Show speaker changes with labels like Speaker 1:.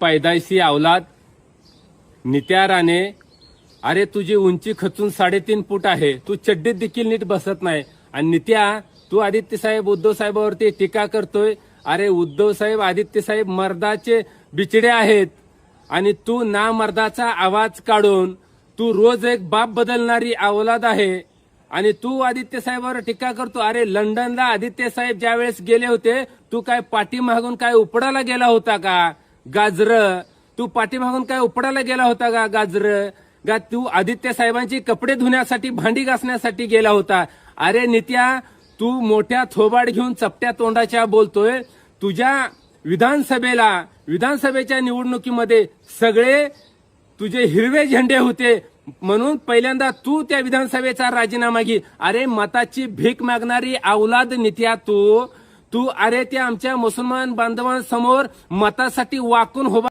Speaker 1: पैदायशी अवलाद नित्या राणे अरे तुझी उंची खचून साडेतीन फूट आहे. तू चड्डीत देखील नीट बसत नाही. आणि नित्या तू आदित्य साहेब उद्धव साहेबावरती टीका करतोय. अरे उद्धव साहेब आदित्य साहेब मर्दाचे बिचडे आहेत. आणि तू ना मर्दाचा आवाज काढून तू रोज एक बाप बदलणारी अवलाद आहे. आणि तू आदित्य साहेबावर टीका करतो अरे लंडनला आदित्य साहेब ज्या वेळेस गेले होते तू काय पाठीमागून काय उपडाला गेला होता का? गाजर तू पाठीमागून काय उपडायला गेला होता का गाजर? गा तू आदित्य साहेबांची कपडे धुण्यासाठी भांडी घासण्यासाठी गेला होता. अरे नित्या तू मोठ्या थोबाड घेऊन चपट्या तोंडाच्या बोलतोय. तुझ्या विधानसभेला विधानसभेच्या निवडणुकीमध्ये सगळे तुझे हिरवे झेंडे होते. म्हणून पहिल्यांदा तू त्या विधानसभेचा राजीनामा घे. अरे मताची भीक मागणारी अवलाद नित्या तू. तू अरे त्या आमच्या मुसलमान बांधवांसमोर मतासाठी वाकून होबा